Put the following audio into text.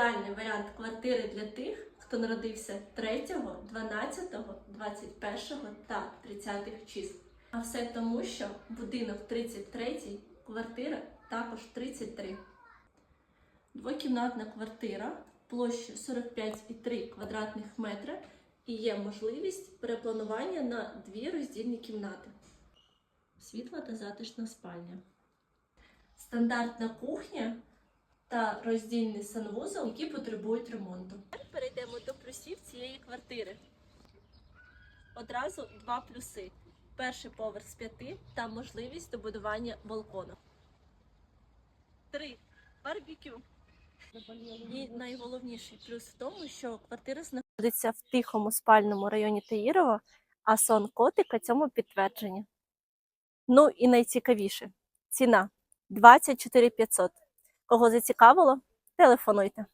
ідеальний варіант квартири для тих, хто народився 3, 12, 21 та 30 числ. А все тому, що будинок 33, квартира також 33. Двокімнатна квартира площею 45,3 квадратних метри і є можливість перепланування на дві роздільні кімнати. Світла та затишна спальня. Стандартна кухня та роздільний санвузол, які потребують ремонту. Перейдемо до плюсів цієї квартири. Одразу два плюси: перший поверх з п'яти та можливість добудування балкону. Три барбекю. І найголовніший плюс в тому, що квартира знаходиться в тихому спальному районі Таїрова, а сон котика цьому підтвердження. Ну і найцікавіше ціна 24 500. Кого зацікавило, телефонуйте.